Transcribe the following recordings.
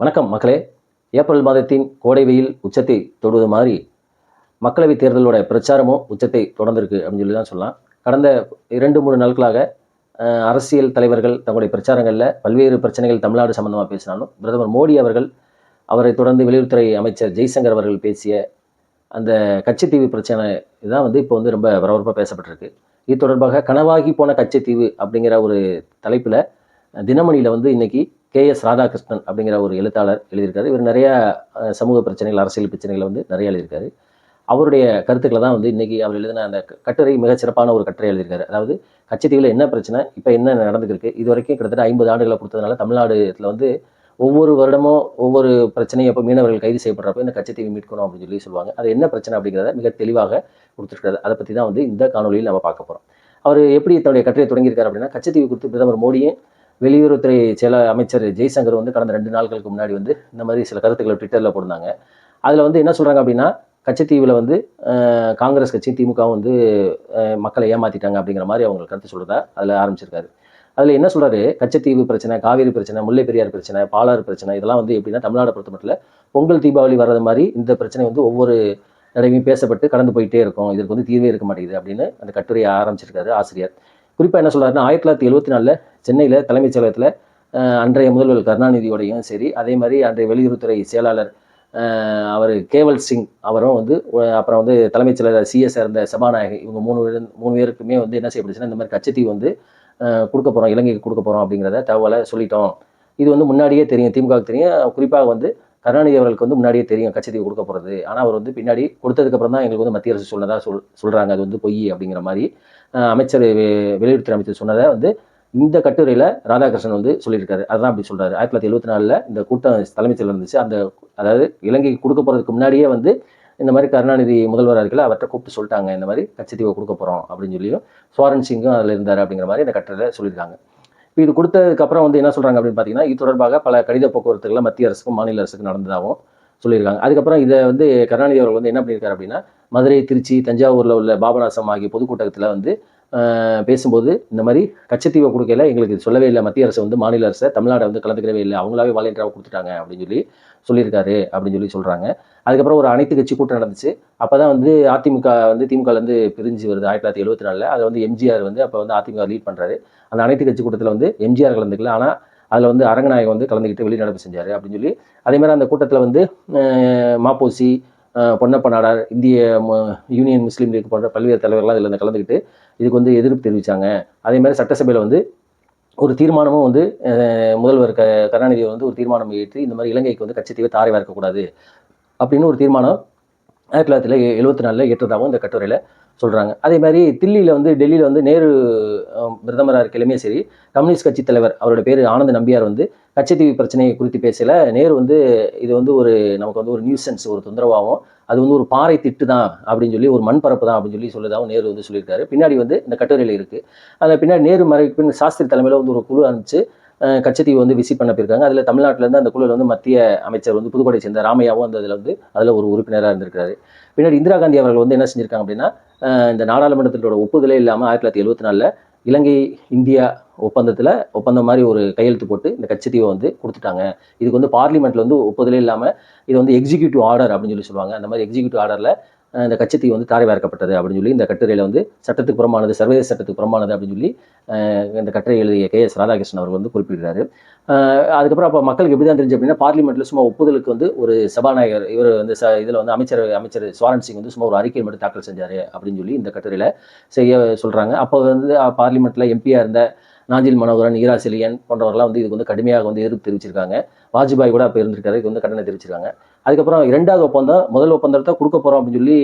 வணக்கம் மக்களே. ஏப்ரல் மாதத்தின் கோடை வெயில் உச்சத்தை தொடுவது மாதிரி மக்களவைத் தேர்தலோட பிரச்சாரமும் உச்சத்தை தொடர்ந்திருக்கு அப்படின்னு சொல்லி தான் சொல்லலாம். கடந்த இரண்டு மூணு நாட்களாக அரசியல் தலைவர்கள் தங்களுடைய பிரச்சாரங்களில் பல்வேறு பிரச்சனைகள் தமிழ்நாடு சம்பந்தமாக பேசினாலும் பிரதமர் மோடி அவர்கள் அவரை தொடர்ந்து வெளியுறவுத்துறை அமைச்சர் ஜெய்சங்கர் அவர்கள் பேசிய அந்த கச்சத்தீவு பிரச்சனை இதுதான் வந்து இப்போ வந்து ரொம்ப பரபரப்பாக பேசப்பட்டிருக்கு. இது தொடர்பாக கனவாகி போன கச்சத்தீவு அப்படிங்கிற ஒரு தலைப்பில் தினமணியில் வந்து இன்னைக்கு கே எஸ் ராதாகிருஷ்ணன் அப்படிங்கிற ஒரு எழுத்தாளர் எழுதியிருக்காரு. இவர் நிறையா சமூக பிரச்சனைகள் அரசியல் பிரச்சனைகளை வந்து நிறைய எழுதியிருக்காரு. அவருடைய கருத்துக்களை தான் வந்து இன்றைக்கி அவர் எழுதின அந்த கட்டுரை மிகச்சிறப்பான ஒரு கட்டுரை எழுதியிருக்காரு. அதாவது கச்சத்தீவில் என்ன பிரச்சனை இப்போ என்ன நடந்துருக்கு? இது வரைக்கும் கிட்டத்தட்ட ஐம்பது ஆண்டுகளை கொடுத்ததுனால தமிழ்நாடுல வந்து ஒவ்வொரு வருடமும் ஒவ்வொரு பிரச்சனையும் அப்போ மீனவர்கள் கைது செய்யப்படுறப்ப இந்த கச்சத்தீவை மீட்கணும் அப்படின்னு சொல்லி சொல்லுவாங்க. அது என்ன பிரச்சனை அப்படிங்கிறத மிக தெளிவாக கொடுத்துருக்காரு அதை பற்றி தான் வந்து இந்த காணொலியில் நம்ம பார்க்க போகிறோம் அவர் எப்படி தன்னுடைய கட்டுரையை தொடங்கியிருக்காரு அப்படின்னா கச்சத்தீவு குறித்து பிரதமர் மோடியும் வெளியுறவுத்துறை செயல அமைச்சர் ஜெய்சங்கர் வந்து கடந்த ரெண்டு நாட்களுக்கு முன்னாடி வந்து இந்த மாதிரி சில கருத்துக்களை ட்விட்டரில் போட்டிருந்தாங்க. அதில் வந்து என்ன சொல்கிறாங்க அப்படின்னா கச்சத்தீவில் வந்து காங்கிரஸ் கட்சி திமுகவும் வந்து மக்களை ஏமாற்றிட்டாங்க அப்படிங்கிற மாதிரி அவங்க கருத்து சொல்கிறதா அதில் ஆரம்பிச்சிருக்காரு. அதில் என்ன சொல்கிறாரு கச்சத்தீவு பிரச்சனை காவேரி பிரச்சனை முல்லை பெரியார் பிரச்சனை பாலாறு பிரச்சனை இதெல்லாம் வந்து எப்படின்னா தமிழ்நாடு பொறுத்த மட்டும் பொங்கல் தீபாவளி வர்றது மாதிரி இந்த பிரச்சனை வந்து ஒவ்வொரு தடவையும் பேசப்பட்டு கடந்து போயிட்டே இருக்கும். இதற்கு வந்து தீர்வே இருக்க மாட்டேங்குது அப்படின்னு அந்த கட்டுரையை ஆரம்பிச்சிருக்காரு ஆசிரியர். குறிப்பாக என்ன சொல்கிறாருன்னா ஆயிரத்தி தொள்ளாயிரத்தி எழுபத்தி நாலில் சென்னையில் தலைமைச் செயலகத்தில் அன்றைய முதல்வர் கருணாநிதியோடையும் சரி அதே மாதிரி அன்றைய வெளியுறவுத்துறை செயலாளர் அவர் கேவல் சிங் அவரும் வந்து அப்புறம் வந்து தலைமைச் செயலர் சிஎஸ் இருந்த சபாநாயகி இவங்க மூணு பேர் மூணு பேருக்குமே வந்து என்ன செய்யப்படுச்சுன்னா இந்த மாதிரி கச்சத்தீவு வந்து கொடுக்க போகிறோம் இலங்கைக்கு கொடுக்க போகிறோம் அப்படிங்கிறத தகவலை சொல்லிட்டோம். இது வந்து முன்னாடியே தெரியும் திமுகவுக்கு தெரியும். குறிப்பாக வந்து கருணாநிதி அவர்களுக்கு வந்து முன்னாடியே தெரியும் கச்சத்தீவு கொடுக்க போகிறது ஆனால் அவர் வந்து பின்னாடி கொடுத்ததுக்கப்புறம் தான் எங்களுக்கு வந்து மத்திய அரசு சொன்னதாக சொல் சொல்கிறாங்க அது வந்து பொய் அப்படிங்கிற மாதிரி அமைச்சர் வெளியுறவுத்துறை அமைச்சர் சொன்னதை வந்து இந்த கட்டுரையில் ராதாகிருஷ்ணன் வந்து சொல்லியிருக்காரு. அதுதான் அப்படி சொல்கிறாரு ஆயிரத்தி தொள்ளாயிரத்தி எழுபத்தி நாலில் இந்த கூட்டம் தலைமை செயலர் இருந்துச்சு. அந்த அதாவது இலங்கைக்கு கொடுக்க போகிறதுக்கு முன்னாடியே வந்து இந்த மாதிரி கருணாநிதி முதல்வராக இருக்கல அவர்கிட்ட கூப்பிட்டு சொல்லிட்டாங்க. இந்த மாதிரி கச்சத்தீவை கொடுக்க போகிறோம் அப்படின்னு சொல்லியும் சுவாரன் சிங்கும் அதில் இருந்தார் அப்படிங்கிற மாதிரி இந்த கட்டுரையில் சொல்லியிருக்காங்க. இப்போ இது கொடுத்ததுக்கப்புறம் வந்து என்ன சொல்கிறாங்க அப்படின்னு பார்த்தீங்கன்னா இது தொடர்பாக பல கடித போக்குவரத்துகளை மத்திய அரசுக்கும் மாநில அரசுக்கும் நடந்ததாகவும் சொல்லியிருக்காங்க. அதுக்கப்புறம் இதை வந்து கருணாநிதி அவர்கள் வந்து என்ன பண்ணியிருக்காரு அப்படின்னா மதுரை திருச்சி தஞ்சாவூரில் உள்ள பாபநாசம் ஆகிய பொதுக்கூட்டத்தில் வந்து பேசும்போது இந்த மாதிரி கச்சத்தீவை கொடுக்கல எங்களுக்கு சொல்லவே இல்லை. மத்திய அரசு வந்து மாநில அரசை தமிழ்நாடை வந்து கலந்துக்கவே இல்லை. அவங்களாவே வாலண்டியராக கொடுத்துட்டாங்க அப்படின்னு சொல்லி சொல்லியிருக்காரு அப்படின்னு சொல்லி சொல்கிறாங்க அதுக்கப்புறம் ஒரு அனைத்து கட்சி கூட்டம் நடந்துச்சு. அப்போ தான் வந்து அதிமுக வந்து திமுகலேருந்து பிரிஞ்சு வருது ஆயிரத்தி தொள்ளாயிரத்தி எழுபத்தி நாலில். அதை வந்து எம்ஜிஆர் வந்து அப்போ வந்து அதிமுக லீட் பண்ணுறாரு அந்த அனைத்து கட்சி கூட்டத்தில் வந்து எம்ஜிஆர் கலந்துக்கல. ஆனால் அதில் வந்து அரங்கநாயகம் வந்து கலந்துக்கிட்டு வெளிநடப்பு செஞ்சார் அப்படின்னு சொல்லி. அதேமாதிரி அந்த கூட்டத்தில் வந்து மாப்போசி பொன்னப்ப நாடார் இந்திய யூனியன் முஸ்லீம் லீக் போன்ற பல்வேறு தலைவர்கள்லாம் இதில் கலந்துக்கிட்டு இதுக்கு வந்து எதிர்ப்பு தெரிவித்தாங்க அதே மாதிரி சட்டசபையில் வந்து ஒரு தீர்மானமும் வந்து முதல்வர் க கருணாநிதி வந்து ஒரு தீர்மானம் ஏற்றி இந்த மாதிரி இலங்கைக்கு வந்து கட்சித்தீவை தாரை வார்க்கக்கூடாது அப்படின்னு ஒரு தீர்மானம் ஆயிரத்தி தொள்ளாயிரத்தி எழுபத்தி நாலில் ஏற்றதாகவும் இந்த கட்டுரையில் சொல்கிறாங்க அதே மாதிரி தில்லியில் வந்து டெல்லியில் வந்து நேரு பிரதமராக இருக்கையிலுமே சரி கம்யூனிஸ்ட் கட்சி தலைவர் அவரோட பேர் ஆனந்த நம்பியார் வந்து கச்சத்தீவு பிரச்சனையை குறித்து பேசல. நேரு வந்து இது வந்து ஒரு நமக்கு வந்து ஒரு நியூசன்ஸ் ஒரு தொந்தரவாகவும் அது வந்து ஒரு பாறை திட்டு தான் அப்படின்னு சொல்லி ஒரு மண் பரப்பு தான் அப்படின்னு சொல்லி சொல்லதாகவும் நேரு வந்து சொல்லியிருக்காரு. பின்னாடி வந்து இந்த கட்டுரையில் இருக்குது அதில் பின்னாடி நேரு மறைப்பின் சாஸ்திரி தலைமையில் வந்து ஒரு குழு அனுப்பிச்சு கச்சத்தீவு வந்து விசிட் பண்ண போயிருக்காங்க. அதில் தமிழ்நாட்டிலேருந்து அந்த குழுவில் வந்து மத்திய அமைச்சர் வந்து புதுக்கோட்டை சேர்ந்த ராமையாவும் அந்த அதில் வந்து அதில் ஒரு உறுப்பினராக இருந்திருக்காரு. பின்னாடி இந்திரா காந்தி அவர்கள் வந்து என்ன செஞ்சிருக்காங்க அப்படின்னா இந்த நாடாளுமன்றத்தினோட ஒப்புதலே இல்லாமல் ஆயிரத்தி தொள்ளாயிரத்தி எழுபத்தி நாலில் இலங்கை இந்தியா ஒப்பந்தத்தில் ஒப்பந்தம் மாதிரி ஒரு கையெழுத்து போட்டு இந்த கச்சத்தீவை வந்து கொடுத்துட்டாங்க இதுக்கு வந்து பார்லிமெண்ட்டில் வந்து ஒப்புதலே இல்லாமல் இது வந்து எக்ஸிக்யூட்டிவ் ஆர்டர் அப்படின்னு சொல்லி சொல்லுவாங்க அந்த மாதிரி எக்ஸிக்யூட்டிவ் ஆர்டரில் இந்த கச்சத்தீவு வந்து தாரை வார்க்கப்பட்டது அப்படின்னு சொல்லி இந்த கட்டுரையில் வந்து சட்டத்துக்கு புறமானது சர்வதேச சட்டத்துக்கு புறமானது அப்படின்னு சொல்லி இந்த கட்டுரை எழுதிய கே எஸ் ராதாகிருஷ்ணன் அவர் வந்து குறிப்பிடுறாரு. அதுக்கப்புறம் அப்போ மக்களுக்கு எப்படி தான் தெரிஞ்சு அப்படின்னா பார்லிமெண்ட்டில் சும்மா ஒப்புதலுக்கு வந்து ஒரு சபாநாயகர் இவர் வந்து ச இதில் வந்து அமைச்சர் அமைச்சர் சுவாரன் சிங் வந்து சும்மா ஒரு அறிக்கை மட்டும் தாக்கல் செஞ்சார் அப்படின்னு சொல்லி இந்த கட்டுரையில் செய்ய சொல்கிறாங்க அப்போ வந்து பார்லிமெண்ட்டில் எம்பியாக இருந்த நாஞ்சில் மனோகரன் ஈராசிலியன் போன்றவர்கள்லாம் வந்து இதுக்கு வந்து கடுமையாக வந்து எதிர்ப்பு தெரிவிச்சிருக்காங்க. வாஜ்பாய் கூட அப்போ இருந்திருக்காரு. இதுக்கு வந்து கண்டனம் தெரிவிச்சிருக்காங்க. அதுக்கப்புறம் இரண்டாவது ஒப்பந்தம் முதல் ஒப்பந்தத்தை கொடுக்க போகிறோம் அப்படின்னு சொல்லி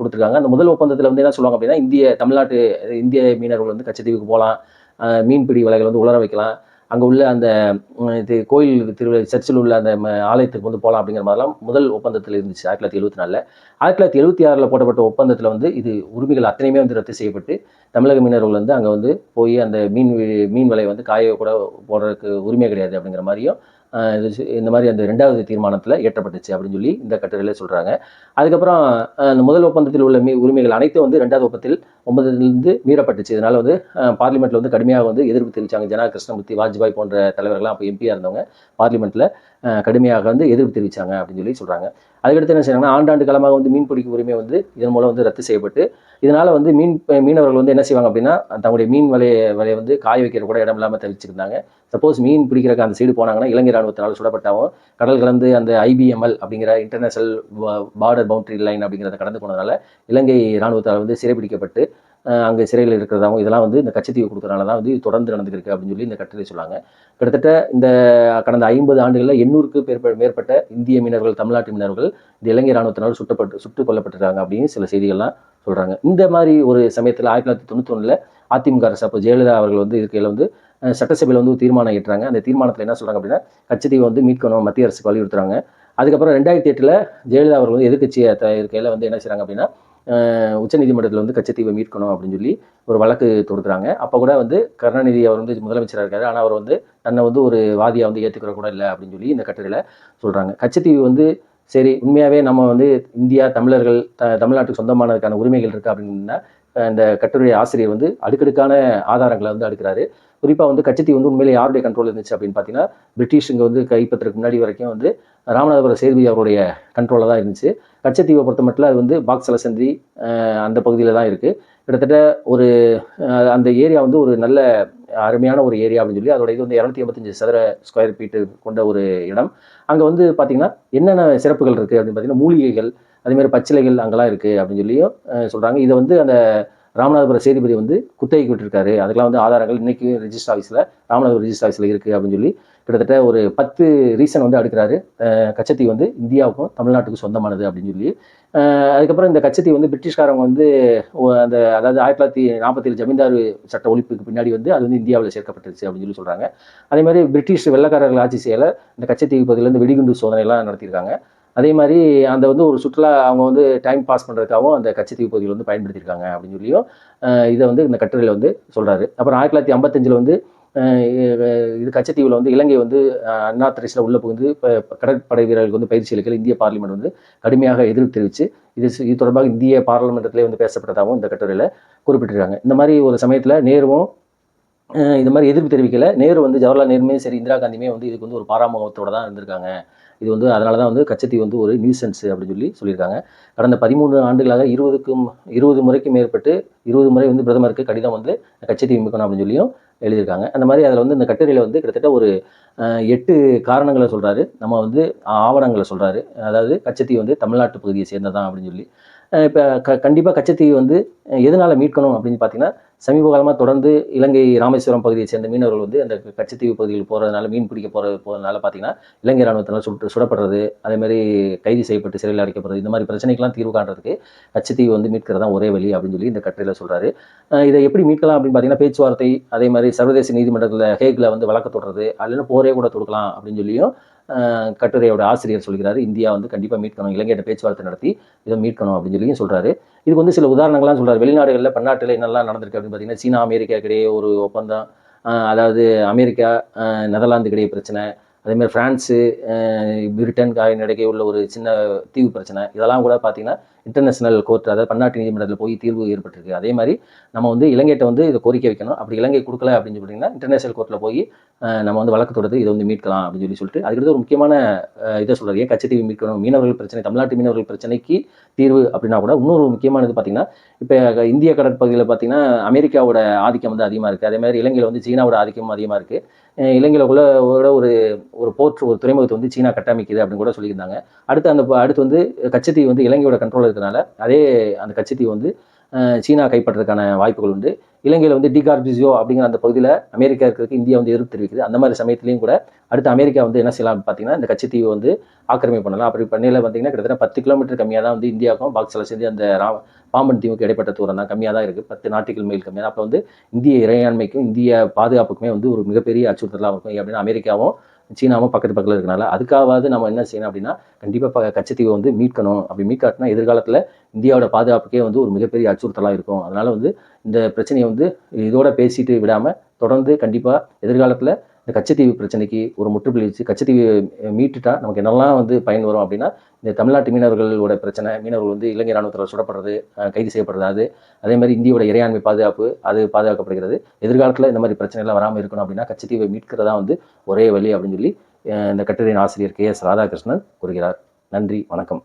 கொடுத்துருக்காங்க. அந்த முதல் ஒப்பந்தத்தில் வந்து என்ன சொல்லுவாங்க அப்படின்னா இந்திய தமிழ்நாட்டு இந்திய மீனவர்கள் வந்து கச்சத்தீவுக்கு போகலாம். மீன்பிடி வலைகள் வந்து உலர வைக்கலாம். அங்கே உள்ள அந்த இது கோயில் திரு சர்ச்சில் உள்ள அந்த ஆலயத்துக்கு வந்து போகலாம் அப்படிங்கிற மாதிரிலாம் முதல் ஒப்பந்தத்தில் இருந்துச்சு ஆயிரத்தி தொள்ளாயிரத்தி எழுபத்தி நாலில் ஆயிரத்தி தொள்ளாயிரத்தி எழுபத்தி ஆறில் போடப்பட்ட ஒப்பந்தத்தில் வந்து இது உரிமைகள் அத்தனையுமே வந்து ரத்து செய்யப்பட்டு தமிழக மீனவர்கள் வந்து அங்கே வந்து போய் அந்த மீன் மீன் விலையை வந்து காய கூட போடுறதுக்கு உரிமை கிடையாது அப்படிங்கிற மாதிரியும் இது இந்த மாதிரி அந்த ரெண்டாவது தீர்மானத்தில் ஏற்றப்பட்டுச்சு அப்படின்னு சொல்லி இந்த கட்டுரையில் சொல்கிறாங்க அதுக்கப்புறம் அந்த முதல் ஒப்பந்தத்தில் உள்ள மீ உரிமைகள் அனைத்தும் வந்து ரெண்டாவது ஒப்பந்தத்தில் ஒன்பதுலேருந்து மீறப்பட்டுச்சு. இதனால் வந்து பார்லிமெண்ட்டில் வந்து கடுமையாக வந்து எதிர்ப்பு தெரிவித்தாங்க ஜனா கிருஷ்ணமூர்த்தி வாஜ்பாய் போன்ற தலைவர்கள்லாம் அப்போ எம்பியாக இருந்தவங்க பார்லிமெண்ட்டில் கடுமையாக வந்து எதிர்ப்பு தெரிவித்தாங்க அப்படின்னு சொல்லி சொல்கிறாங்க அதுக்கடுத்து என்ன செய்றாங்கன்னா ஆண்டாண்டு காலமாக வந்து மீன் பிடிக்கும் உரிமை வந்து இதன் மூலம் வந்து ரத்து செய்யப்பட்டு இதனால் வந்து மீன் மீனவர்கள் வந்து என்ன செய்வாங்க அப்படின்னா தங்களுடைய மீன் வலைய வலையை வந்து காய வைக்கிற கூட இடம் இல்லாமல் தவிச்சிருந்தாங்க. சப்போஸ் மீன் பிடிக்கிறக்கு அந்த சைடு போனாங்கன்னா இலங்கை ராணுவத்தினால் சுடப்பட்டாவும் கடல் கலந்து அந்த ஐபிஎம்எல் அப்படிங்கிற இன்டர்நேஷனல் பார்டர் பவுண்டரி லைன் அப்படிங்கிறத கடந்து போனதால இலங்கை ராணுவத்தால் வந்து சிறைபிடிக்கப்பட்டு அங்கே சிறையில் இருக்கிறதாவும் இதெல்லாம் வந்து இந்த கச்சத்தீவு கொடுக்கறனால தான் வந்து தொடர்ந்து நடந்துருக்கு அப்படின்னு சொல்லி இந்த கட்டுரை சொன்னாங்க கிட்டத்தட்ட இந்த கடந்த ஐம்பது ஆண்டுகளில் எண்ணூறுக்கு மேற்ப மேற்பட்ட இந்திய மீனவர்கள் தமிழ்நாட்டு மீனவர்கள் இந்த இலங்கை ராணுவத்தினால் சுட்டப்பட்டு சுட்டுக் கொல்லப்பட்டிருக்காங்க அப்படின்னு சில செய்திகள்லாம் சொல்கிறாங்க இந்த மாதிரி ஒரு சமயத்தில் ஆயிரத்தி தொள்ளாயிரத்தி தொண்ணூத்தொன்னில் அதிமுக அரசு அப்போ ஜெயலலிதா அவர்கள் வந்து இருக்கையில் வந்து சட்டசபையில் வந்து ஒரு தீர்மானம் ஏற்றுறாங்க அந்த தீர்மானத்தில் என்ன சொல்கிறாங்க அப்படின்னா கச்சத்தீவை வந்து மீட்கணும் மத்திய அரசுக்கு வலியுறுத்துறாங்க. அதுக்கப்புறம் ரெண்டாயிரத்தி எட்டில் ஜெயலலிதா அவர்கள் வந்து எதிர்கட்சியை இருக்கையில் வந்து என்ன செய்கிறாங்க அப்படின்னா உச்சநீதிமன்றத்தில் வந்து கச்சத்தீவை மீட்கணும் அப்படின்னு சொல்லி ஒரு வழக்கு தொடுக்குறாங்க. அப்போ கூட வந்து கருணாநிதி அவர் வந்து முதலமைச்சராக இருக்காரு. ஆனால் அவர் வந்து தன்னை வந்து ஒரு வாதியாக வந்து ஏற்றுக்கிற கூட இல்லை அப்படின்னு சொல்லி இந்த கட்டுரையில் சொல்கிறாங்க கச்சத்தீவு வந்து சரி உண்மையாகவே நம்ம வந்து இந்தியா தமிழர்கள் த தமிழ்நாட்டுக்கு சொந்தமானதுக்கான உரிமைகள் இருக்குது அப்படின்னா இந்த கட்டுரை ஆசிரியர் வந்து அடுக்கடுக்கான ஆதாரங்களை வந்து அடுக்கிறாரு. குறிப்பாக வந்து கச்சத்தீவு வந்து உண்மையிலே யாருடைய கண்ட்ரோல் இருந்துச்சு அப்படின்னு பார்த்தீங்கன்னா பிரிட்டிஷ் இங்கே வந்து கைப்பற்றுறதுக்கு முன்னாடி வரைக்கும் வந்து ராமநாதபுரம் சேதுபதி அவருடைய கண்ட்ரோலில் தான் இருந்துச்சு. கச்சத்தீவை பொறுத்த மட்டும் அது வந்து பாக்ஸ் அலசந்தி அந்த பகுதியில் தான் இருக்குது கிட்டத்தட்ட ஒரு அந்த ஏரியா வந்து ஒரு நல்ல அருமையான ஒரு ஏரியா அப்படின்னு சொல்லி அதோட இது வந்து இரநூத்தி எண்பத்தஞ்சு சதுர ஸ்கொயர் ஃபீட்டு கொண்ட ஒரு இடம். அங்கே வந்து பார்த்திங்கன்னா என்னென்ன சிறப்புகள் இருக்குது அப்படின்னு பார்த்தீங்கன்னா மூலிகைகள் அதேமாதிரி பச்சிலைகள் அங்கெல்லாம் இருக்குது அப்படின்னு சொல்லியும் சொல்கிறாங்க இதை வந்து அந்த ராமநாதபுரம் சேதுபதி வந்து குத்தகைக்கு விட்டுருக்காரு. அதுக்கெல்லாம் வந்து ஆதாரங்கள் இன்றைக்கும் ரிஜிஸ்டர் ஆஃபீஸில் ராமநாதபுரம் ரிஜிஸ்டர் ஆஃபீஸில் இருக்குது அப்படின்னு சொல்லி கிட்டத்தட்ட ஒரு பத்து ரீசன் வந்து அடுக்கிறாரு. கச்சத்தி வந்து இந்தியாவுக்கும் தமிழ்நாட்டுக்கும் சொந்தமானது அப்படின்னு சொல்லி. அதுக்கப்புறம் இந்த கச்சத்தி வந்து பிரிட்டிஷ்காரங்க வந்து அந்த அதாவது ஆயிரத்தி தொள்ளாயிரத்தி நாற்பத்தேழு ஜமீன்தார் சட்ட ஒழிப்புக்கு பின்னாடி வந்து அது வந்து இந்தியாவில் சேர்க்கப்பட்டுருச்சு அப்படின்னு சொல்லி சொல்கிறாங்க அதே மாதிரி பிரிட்டிஷ் வெள்ளக்காரர்கள் ஆட்சி செய்யலை. இந்த கச்சத்தீவு பகுதியிலேருந்து வெடிகுண்டு சோதனைலாம் நடத்தியிருக்காங்க. அதே மாதிரி அந்த வந்து ஒரு சுற்றுலா அவங்க வந்து டைம் பாஸ் பண்ணுறதுக்காகவும் அந்த கச்சத்தீவு பகுதியில் வந்து பயன்படுத்தியிருக்காங்க அப்படின்னு சொல்லியும் இதை வந்து இந்த கட்டுரையில் வந்து சொல்கிறாரு அப்புறம் ஆயிரத்தி தொள்ளாயிரத்தி ஐம்பத்தஞ்சில் வந்து இது கச்சத்தீவில் வந்து இலங்கை வந்து அண்ணா திரைசில் உள்ளே புகுந்து இப்போ கடற்படை வீரர்களுக்கு வந்து பயிற்சி அளிக்கல இந்திய பார்லிமெண்ட் வந்து கடுமையாக எதிர்ப்பு தெரிவித்து இது இது தொடர்பாக இந்திய பாராளுமன்றத்திலே வந்து பேசப்பட்டதாகவும் இந்த கட்டுரையில் குறிப்பிட்டிருக்காங்க. இந்த மாதிரி ஒரு சமயத்தில் நேருவும் இந்த மாதிரி எதிர்ப்பு தெரிவிக்கல. நேரு வந்து ஜவஹர்லால் நேருமே சரி இந்திரா காந்தியுமே வந்து இதுக்கு வந்து ஒரு பாராமுகத்தோடு தான் இருந்திருக்காங்க. இது வந்து அதனால தான் வந்து கச்சத்தீவு வந்து ஒரு நியூசன்ஸ் அப்படின்னு சொல்லி சொல்லியிருக்காங்க. கடந்த பதிமூணு ஆண்டுகளாக இருபதுக்கும் இருபது முறைக்கு மேற்பட்டு இருபது முறை வந்து பிரதமருக்கு கடிதம் வந்து கச்சத்தீவு மிக்கணும் அப்படின்னு சொல்லியும் எழுதியிருக்காங்க. அந்த மாதிரி அதில் வந்து இந்த கட்டுரையில் வந்து கிட்டத்தட்ட ஒரு எட்டு காரணங்களை சொல்கிறாரு நம்ம வந்து ஆவணங்களை சொல்கிறாரு அதாவது கச்சத்தீவு வந்து தமிழ்நாட்டு பகுதியை சேர்ந்ததான் அப்படின்னு சொல்லி. இப்போ க கண்டிப்பாக கச்சத்தீவு வந்து எதனால் மீட்கணும் அப்படின்னு பார்த்தீங்கன்னா சமீப காலமாக தொடர்ந்து இலங்கை ராமேஸ்வரம் பகுதியை சேர்ந்த மீனவர்கள் வந்து அந்த கச்சத்தீவு பகுதியில் போகிறதுனால மீன் பிடிக்க போகிற போகிறதுனால பார்த்தீங்கன்னா இலங்கை ராணுவத்தினால் சுட்டு சுடப்படுறது அதே மாதிரி கைது செய்யப்பட்டு சிறையில் அடைக்கப்படுறது இந்த மாதிரி பிரச்சனைக்கெல்லாம் தீர்வு காண்றதுக்கு கச்சத்தீவு வந்து மீட்கிறது தான் ஒரே வழி அப்படின்னு சொல்லி இந்த கட்டுரையில் சொல்கிறாரு இதை எப்படி மீட்கலாம் அப்படின்னு பார்த்தீங்கன்னா பேச்சுவார்த்தை அதே மாதிரி சர்வதேச நீதிமன்றத்தில் ஹேக்கில் வந்து வழக்கு தொடர்றது அல்லது போரே கூட தொடுக்கலாம் அப்படின்னு சொல்லியும் கட்டுரையோட ஆசிரியர் சொல்கிறாரு இந்தியா வந்து கண்டிப்பாக மீட்கணும் இலங்கையிட்ட பேச்சுவார்த்தை நடத்தி இதை மீட்கணும் அப்படின்னு சொல்லியும் சொல்கிறாரு இதுக்கு வந்து சில உதாரணங்கள்லாம் சொல்கிறார் வெளிநாடுகளில் பன்னாட்டில் என்னெல்லாம் நடந்திருக்கு அப்படின்னு பார்த்தீங்கன்னா சீனா அமெரிக்கா இடையே ஒரு ஒப்பந்தம் அதாவது அமெரிக்கா நெதர்லாந்து இடையே பிரச்சனை அதேமாதிரி ஃப்ரான்ஸு பிரிட்டன் காயின் இடையே உள்ள ஒரு சின்ன தீவு பிரச்சனை இதெல்லாம் கூட பார்த்தீங்கன்னா இன்டர்நேஷனல் கோர்ட் அதாவது பன்னாட்டு நீதிமன்றத்தில் போய் தீர்வு ஏற்பட்டிருக்கு. அதே மாதிரி நம்ம வந்து இலங்கையிட்ட வந்து இதை கோரிக்கை வைக்கணும். அப்படி இலங்கை கொடுக்கல அப்படின்னு சொல்லிட்டிங்கன்னா இன்டர்நேஷனல் கோர்ட்டில் போய் நம்ம வந்து வழக்கு தொடர்ந்து இதை வந்து மீட்கலாம் அப்படின்னு சொல்லி சொல்லிட்டு அதுக்கடுத்து ஒரு முக்கியமான இதை சொல்றாரு. ஏன் கச்சத்தீவு மீட்கணும்? மீனவர்கள் பிரச்சனை தமிழ்நாட்டு மீனவர்கள் பிரச்சனைக்கு தீர்வு அப்படின்னா கூட இன்னொரு முக்கியமானது பார்த்தீங்கன்னா இப்போ இந்திய கடற்பகுதியில் பார்த்தீங்கன்னா அமெரிக்காவோட ஆதிக்கம் வந்து அதிகமாக இருக்குது அதே மாதிரி இலங்கையில் வந்து சீனாவோட ஆதிக்கமும் அதிகமாக இருக்குது இலங்கையில கூட ஒரு ஒரு போர்ட் ஒரு துறைமுகத்தை வந்து சீனா கட்டமைக்குது அப்படின்னு கூட சொல்லியிருந்தாங்க. அடுத்து அந்த அடுத்து வந்து கச்சத்தீவு வந்து இலங்கையோட கண்ட்ரோல் இருக்கிறதுனால அதே அந்த கச்சத்தீவு வந்து சீனா கைப்பற்றதுக்கான வாய்ப்புகள் உண்டு. இலங்கையில் வந்து டிகார்பிசியோ அப்படிங்கிற அந்த பகுதியில் அமெரிக்கா இருக்கிறதுக்கு இந்தியா வந்து எதிர்ப்பு தெரிவிக்குது. அந்த மாதிரி சமயத்துலையும் கூட அடுத்து அமெரிக்கா வந்து என்ன செய்யலாம் பார்த்தீங்கன்னா இந்த கச்சத்தீவை வந்து ஆக்கிரமிப்பு பண்ணலாம். அப்படி பண்ணையில் பார்த்தீங்கன்னா கிட்டத்தட்ட பத்து கிலோமீட்டர் கம்மியாக தான் வந்து இந்தியாவுக்கும் பாக்ஸில் சேர்ந்து அந்த ரா பாம்பன் தீவுக்கு இடைப்பட்ட தூரம் தான் கம்மியாக தான் இருக்குது பத்து நாட்டிகள் மைல் கம்மியாக அப்போ வந்து இந்திய இறையாண்மைக்கும் இந்திய பாதுகாப்புக்குமே வந்து ஒரு மிகப்பெரிய அச்சுறுத்தலாக இருக்கும். அப்படின்னா அமெரிக்காவும் சீனாவும் பக்கத்து பக்கத்தில் இருக்கனால அதுக்காவது நம்ம என்ன செய்யணும் அப்படின்னா கண்டிப்பாக கச்சத்தீவை வந்து மீட்கணும். அப்படி மீட்காட்டினா எதிர்காலத்தில் இந்தியாவோட பாதுகாப்புக்கே வந்து ஒரு மிகப்பெரிய அச்சுறுத்தலாக இருக்கும். அதனால வந்து இந்த பிரச்சனையை வந்து இதோட பேசிட்டு விடாமல் தொடர்ந்து கண்டிப்பாக எதிர்காலத்தில் இந்த கச்சத்தீவு பிரச்சனைக்கு ஒரு முற்றுப்புள்ளி வச்சு கச்சத்தீவு மீட்டுட்டா நமக்கு என்னெல்லாம் வந்து பயன் வரும் அப்படின்னா இந்த தமிழ்நாட்டு மீனவர்களோட பிரச்சனை மீனவர்கள் வந்து இலங்கை ராணுவத்தில் சுடப்படுறது கைது செய்யப்படுறது அது அதே மாதிரி இந்தியோட இறையாண்மை பாதுகாப்பு அது பாதுகாக்கப்படுகிறது. எதிர்காலத்தில் இந்த மாதிரி பிரச்சனைலாம் வராமல் இருக்கணும் அப்படின்னா கச்சத்தீவை மீட்கிறதா வந்து ஒரே வழி அப்படின்னு சொல்லி இந்த கட்டுரையின் ஆசிரியர் கே எஸ் ராதாகிருஷ்ணன் கூறுகிறார். நன்றி வணக்கம்.